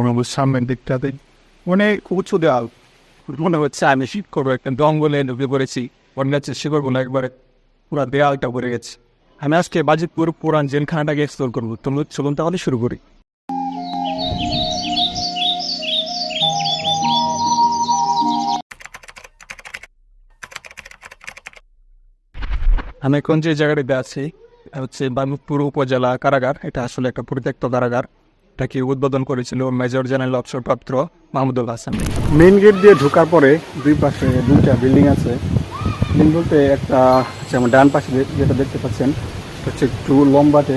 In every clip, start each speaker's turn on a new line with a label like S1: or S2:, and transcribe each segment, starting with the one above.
S1: আমাদের সামনের দিকটাতে অনেক উঁচু দেওয়াল মনে হচ্ছে আমি শীত করব একটা জঙ্গলে ঢুকে পড়েছি। মনে হচ্ছে শিকড়গুলো একবারে পুরো দেয়ালটা ভরে গেছে। আমি আজকে বাজিতপুর পুরান জেলখানাটাকে এক্সপ্লোর করব। তোমরা চলুন তাহলে শুরু করি। আমি এখন যে জায়গাটিতে আছি হচ্ছে বানুপুর উপজেলা কারাগার। এটা আসলে একটা পরিত্যক্ত কারাগার। এটাকে উদ্বোধন করেছিল মেজর জেনারেল অবসরপ্রাপ্ত মাহমুদুল হাসান। মেইন গেট দিয়ে ঢোকার পরে দুই পাশে দুইটা বিল্ডিং আছে। বিল্ডিং বলতে একটা যেমন ডান পাশে যেটা দেখতে পাচ্ছেন হচ্ছে একটু লম্বাতে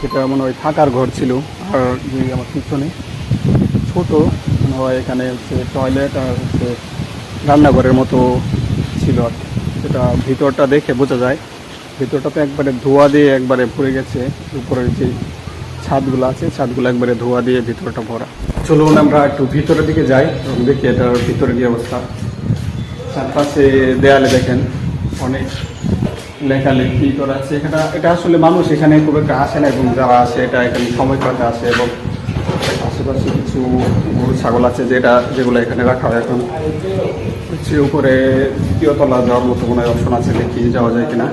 S1: যেটা মনে হয় থাকার ঘর ছিল, আর যে আমার পিছনে ছোট মনে হয় এখানে হচ্ছে টয়লেট আর হচ্ছে রান্নাঘরের মতো ছিল আর সেটা ভিতরটা দেখে বোঝা যায়। ভিতরটা তো একবারে ধোয়া দিয়ে একবারে ভরে গেছে, উপরের যে ছাদগুলো আছে, ছাদগুলো একবারে ধোয়া দিয়ে ভিতরটা ভরা। চলুন আমরা একটু ভিতরের দিকে যাই দেখি এটার ভিতরে কি অবস্থা। চারপাশে দেয়ালে দেখেন, অনেক লেখালেখি করা আছে। এখানে, এটা আসলে মানুষ এখানে খুব একটা আসে না, এবং যারা আসে, এটা এখানে সময় কাটে, আসে, এবং আশেপাশে কিছু গরু, ছাগল আছে যেটা, যেগুলো এখানে রাখা হয় এখন। হচ্ছে উপরে তৃতীয় তলা যাওয়ার মতো কোনো অপশন আছে দেখি, যাওয়া যায় কিনা।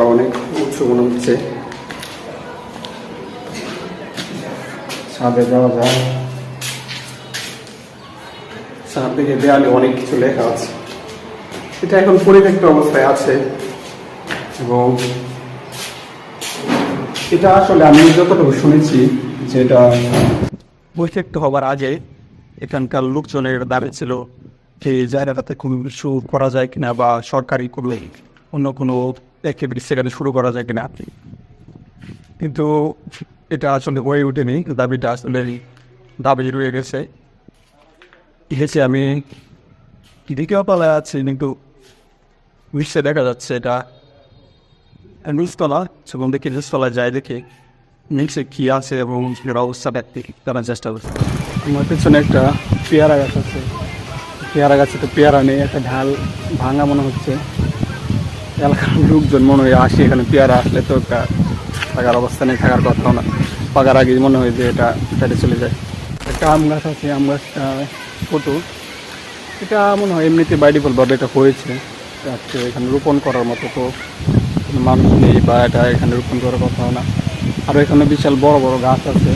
S1: অনেক উঁচু মনে হচ্ছে। ছাদে যাওয়া যায়। ছাদ থেকে দেয়ালে অনেক কিছু লেখা আছে। এটা এখন পরিত্যক্ত অবস্থায় আছে। এবং এটা আসলে আমি যতটুকু শুনেছি যে এটা বৈঠকটা হবার আগে এখানকার লোকজনের দাবি ছিল যে জায়গাটাতে কিছু করা যায় কিনা বা সরকারি কোনো অন্য কোনো অ্যাক্টিভিটি সেখানে শুরু করা যায় কিনা। কিন্তু এটা আসলে হয়ে ওঠেনি। দাবিটা আসলে দাবি রয়ে গেছে। এসে আমি দিকেও পালা আছি, কিন্তু বিশ্বে দেখা যাচ্ছে এটা। নিচতলা এবং দেখে নিচতলা যায় দেখে নিচে কি আছে এবং অবস্থা ব্যক্তি জানার চেষ্টা করছে। আমার পেছনে একটা পেয়ারা গাছ আছে। পেয়ারা গাছে তো পেয়ারা নেই, একটা ঢাল ভাঙা মনে হচ্ছে। এলাকার লোকজন মনে হয় আসে, এখানে পেয়ারা আসলে তো একটা থাকার অবস্থা নেই, থাকার কথাও না। পাকার আগে মনে হয় যে এটা ফেটে চলে যায়। একটা আম গাছ আছে, আম গাছটা ছোটো এটা মনে হয় এমনিতে বাইডিফলভাবে এটা হয়েছে। আজকে এখানে রোপণ করার মতো তো মানুষ নেই বা এটা এখানে রোপণ করার কথাও না। আর এখানে বিশাল বড় বড় গাছ আছে।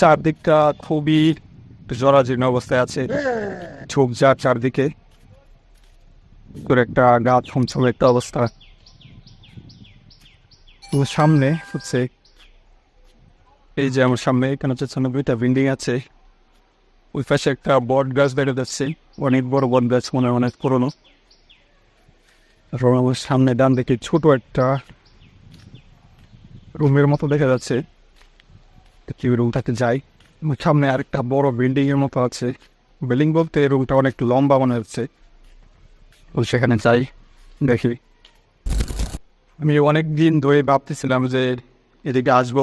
S1: চারদিকটা খুবই জরাজীর্ণ অবস্থায় আছে। ঝোপঝাড় চারদিকে। তোর একটা গাছ ছমছম একটা অবস্থা। তো সামনে হচ্ছে এই যে আমার সামনে, এখানে হচ্ছে দুইটা বিল্ডিং আছে। ওই পাশে একটা বট গাছ বেড়ে যাচ্ছে। অনেক বড় বট গাছ, মনে হয় অনেক পুরনো। আর আমার সামনে ডান দিকে ছোট একটা রুমের মতো দেখা যাচ্ছে। কি রুমটাতে যাই। সামনে আরেকটা বড় বিল্ডিং এর মতো আছে। বিল্ডিং বলতে রুমটা অনেক লম্বা মনে হচ্ছে। সেখানে যাই, দেখি। আমি অনেক দিন ধরে ভাবতেছিলাম যে এদিকে আসব।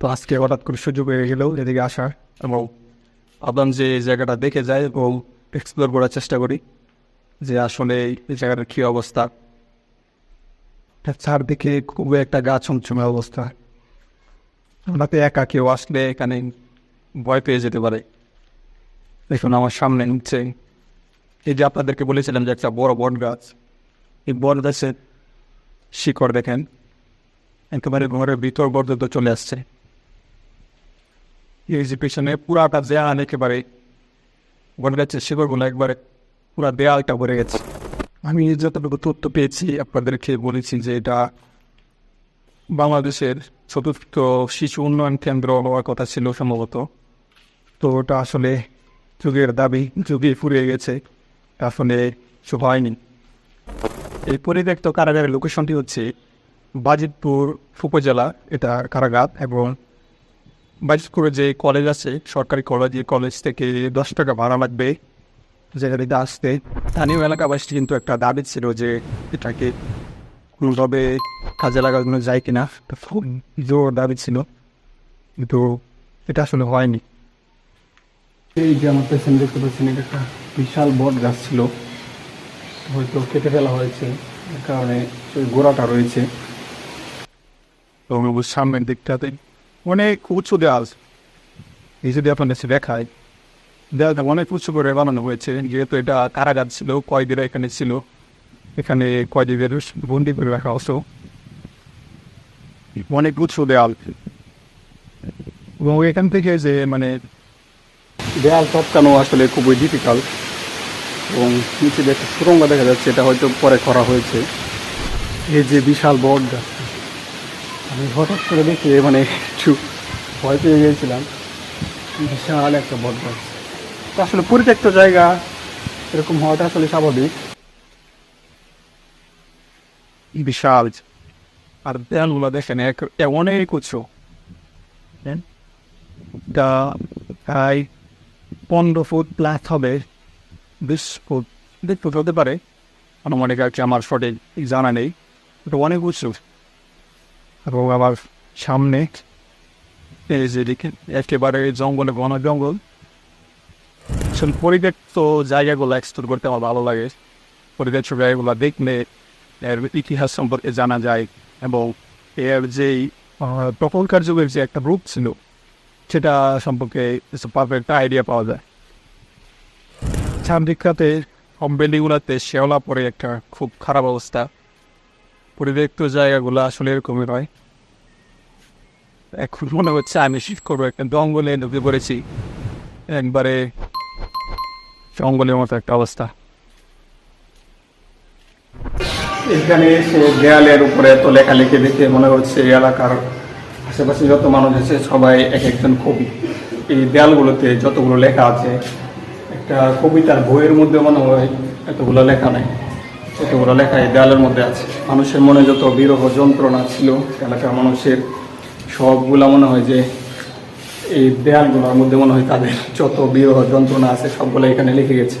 S1: তো আজকে হঠাৎ করে সুযোগ হয়ে গেলেও এদিকে আসার এবং ভাবলাম যে এই জায়গাটা দেখে যাই এবং এক্সপ্লোর করার চেষ্টা করি যে আসলে এই জায়গাটার কী অবস্থা। চারদিকে খুব একটা গা ছমছমে অবস্থা। ওনাতে একা কেউ আসলে এখানে ভয় পেয়ে যেতে পারে। দেখুন, আমার সামনে নিচ্ছে এই যে আপনাদেরকে বলেছিলাম যে একটা বড় বট গাছ, এই বট গাছের শিকড় দেখেন, একেবারে ঘরের ভিতর পর্যন্ত চলে আসছে। এই যে পেছনে পুরাটা দেয়াল একেবারে বট গাছের শিকড়গুলো একবারে পুরা দেয়ালটা ভরে গেছে। আমি যতটুকু তথ্য পেয়েছি, আপনাদেরকে বলেছি যে এটা বাংলাদেশের চতুর্থ শিশু উন্নয়ন কেন্দ্র হওয়ার কথা ছিল সম্ভবত। তো ওটা আসলে যুগের দাবি যুগে ফুরিয়ে গেছে। আসলে কিছু হয়নি। এই পরিত্যক্ত কারাগারের লোকেশনটি হচ্ছে বাজিতপুর উপজেলা, এটা কারাগার এবং বাজিতপুরে যে কলেজ আছে, সরকারি কলেজ এই কলেজ থেকে দশ টাকা ভাড়া লাগবে জায়গাটিতে আসতে। স্থানীয় এলাকাবাসী কিন্তু একটা দাবি ছিল যে এটাকে কোনোভাবে কাজে লাগানো যায় কিনা খুব জোর দাবি ছিল, কিন্তু এটা আসলে হয়নি। এই যে আমার পেছনে দেখতে পাচ্ছেন একটা বিশাল বট গাছ ছিল। হয়তো কেটে ফেলা হয়েছে। এর কারণে গোড়াটা রয়েছে। এবং সামনের দিকটাতে অনেক উঁচু দেওয়াল এই যদি আপনাদের দেখায় দেওয়ালটা অনেক উঁচু করে বানানো হয়েছে। যেহেতু এটা কারাগার ছিল কয়েদিরা এখানে ছিল এখানে কয়েদিদের বন্দি করে রাখা হতো। অনেক উঁচু দেওয়াল এবং এখান থেকে যে মানে দেয়াল টপকানো আসলে খুবই ডিফিকাল্ট এবং নিচে যে একটা সুরঙ্গ দেখা যাচ্ছে, এটা হয়তো পরে করা হয়েছে। এই যে বিশাল বট গাছ। আমি হঠাৎ করে দেখে মানে একটু ভয় পেয়ে গিয়েছিলাম। বিশাল একটা বট গাছ। তো আসলে পরিত্যক্ত জায়গা এরকম হওয়াটা আসলে স্বাভাবিক। বিশাল। আর দেয়ালগুলো দেখেন, এক অনেক উঁচু। এটা প্রায় পনেরো ফুট প্লাস হবে। বিশ হতে পারে আনুমানিক আর কি আমার সঠিক জানা নেই এটা অনেক উঁচু এবং আবার সামনে এই যে একেবারে জঙ্গলে ঘন জঙ্গল আসলে পরিত্যক্ত জায়গাগুলো এক্সপ্লোর করতে আমার ভালো লাগে পরিত্যক্ত জায়গাগুলো দেখলে এর ইতিহাস সম্পর্কে জানা যায় এবং এর যেই আহ, তখনকার যে একটা রূপ ছিল সেটা সম্পর্কে পারফেক্ট আইডিয়া পাওয়া যায় চান্দিকাতে কোম্পানিগুলোতে শেওলা পরে একটা খুব খারাপ অবস্থা। পরিত্যক্ত জায়গাগুলো আসলে এরকমই হয় এখন মনে হচ্ছে আমি শিফট করব একটা জঙ্গলে ঢুকে পড়েছি। একবারে জঙ্গলের মতো একটা অবস্থা। এখানে এসে দেয়ালের উপরে এত লেখালেখি দেখে মনে হচ্ছে এই এলাকার আশেপাশে যত মানুষ আছে সবাই এক একজন কবি। এই দেয়ালগুলোতে যতগুলো লেখা আছে একটা কবিতার বইয়ের মধ্যে মনে হয় এতগুলো লেখা নেই। এতগুলো লেখা এই দেয়ালের মধ্যে আছে। মানুষের মনে যত বিরহ যন্ত্রণা ছিল, এলাকার মানুষের সবগুলা মনে হয় যে এই দেয়ালগুলোর মধ্যে মনে হয় তাদের যত বিরহ যন্ত্রণা আছে সবগুলো এখানে লিখে গেছে।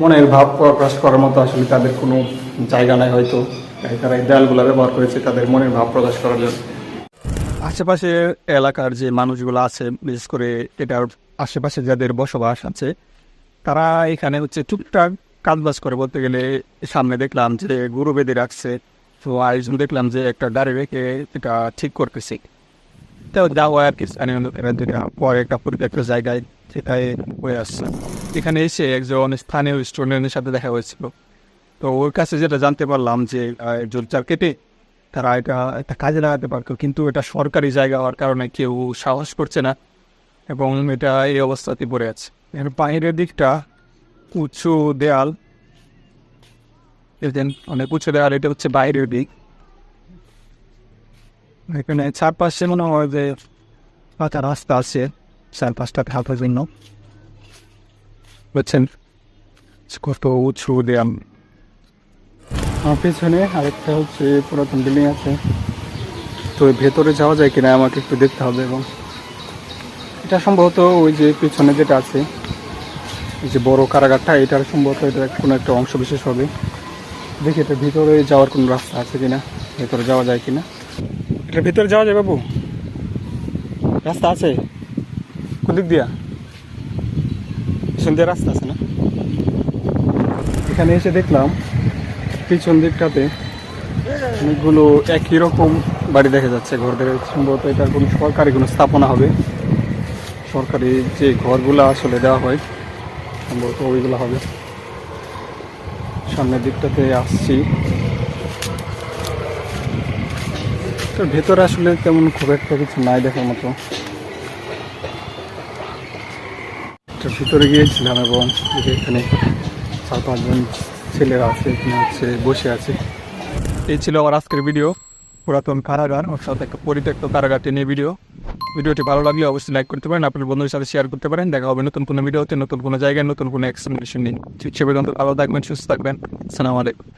S1: মনের ভাব প্রকাশ করার মতো আসলে তাদের কোনো জায়গা নাই হয়তো। তাই তারা এই দেয়ালগুলো ব্যবহার করেছে তাদের মনের ভাব প্রকাশ করার জন্য। আশেপাশে এলাকার যে মানুষগুলো আছে, বিশেষ করে এটার আশেপাশে যাদের বসবাস আছে তারা এখানে হচ্ছে টুকটাক কাজবাজ করে বলতে গেলে, সামনে দেখলাম যে গরু বেঁধে রাখছে। তো আরেকজন দেখলাম যে একটা গাড়ি রেখে এটা ঠিক করতেছে। তো যাওয়া আর কি যেটা পরে একটা পরিত্যক্ত জায়গায় সেটাই হয়ে আসছে। এখানে এসে একজন স্থানীয় স্টুডেন্টের সাথে দেখা হয়েছিল। তো ওর কাছে যেটা জানতে পারলাম যে একজন চার কেটে তারা এটা একটা কাজে লাগাতে পারতো কিন্তু এটা সরকারি জায়গা হওয়ার কারণে কেউ সাহস করছে না এবং এটা এই অবস্থাতে পড়ে আছে। এর বাইরের দিকটা উঁচু দেয়াল। দেখছেন, অনেক উঁচু দেয়াল এটা হচ্ছে বাইরের দিক। এখানে চারপাশে মনে হয় যে পাতা রাস্তা আছে চারপাশটা থাকার জন্য। বুঝছেন? কত উঁচু দেয়াল। আমার পেছনে আরেকটা হচ্ছে পুরাতন বিল্ডিং আছে। তো ভেতরে যাওয়া যায় কিনা আমাকে একটু দেখতে হবে এবং এটা সম্ভবত ওই যে পিছনে যেটা আছে, এই যে বড় কারাগারটা, এটার সম্ভবত এটা কোনো একটা অংশ বিশেষ হবে। দেখি এটা ভিতরে যাওয়ার কোনো রাস্তা আছে কিনা, ভেতরে যাওয়া যায় কিনা। এটার ভিতরে যাওয়া যায় বাবু। রাস্তা আছে। কোন দিক দিয়া? পিছন দিয়ে রাস্তা আছে না? এখানে এসে দেখলাম, পিছন দিকটাতে অনেকগুলো একই রকম বাড়ি দেখা যাচ্ছে। ঘর ঘরদের সম্ভবত এটার কোনো সরকারি কোনো স্থাপনা হবে। সরকারি যে ঘরগুলো আসলে দেওয়া হয়, সম্ভবত ওইগুলো হবে। সামনের দিকটাতে আসছি। তো ভেতরে আসলে তেমন খুব একটা কিছু নাই দেখার মতো। ভিতরে গিয়েছিলাম এবং এখানে চার পাঁচজন ছেলেরা আছে, এখানে হচ্ছে বসে আছে। এই ছিল আমার আজকের ভিডিও, পুরাতন কারাগার, ওর সাথে একটা পরিত্যক্ত কারাগারটি নিয়ে ভিডিও। ভিডিওটি ভালো লাগলে অবশ্যই লাইক করতে পারেন, আপনার বন্ধুদের সাথে শেয়ার করতে পারেন। দেখা হবে নতুন কোনো ভিডিওতে, নতুন কোনো জায়গায়, নতুন কোনো এক্সপ্লেনেশন নিয়ে। ভালো থাকবেন, সুস্থ থাকবেন। সালাম আলাইকুম।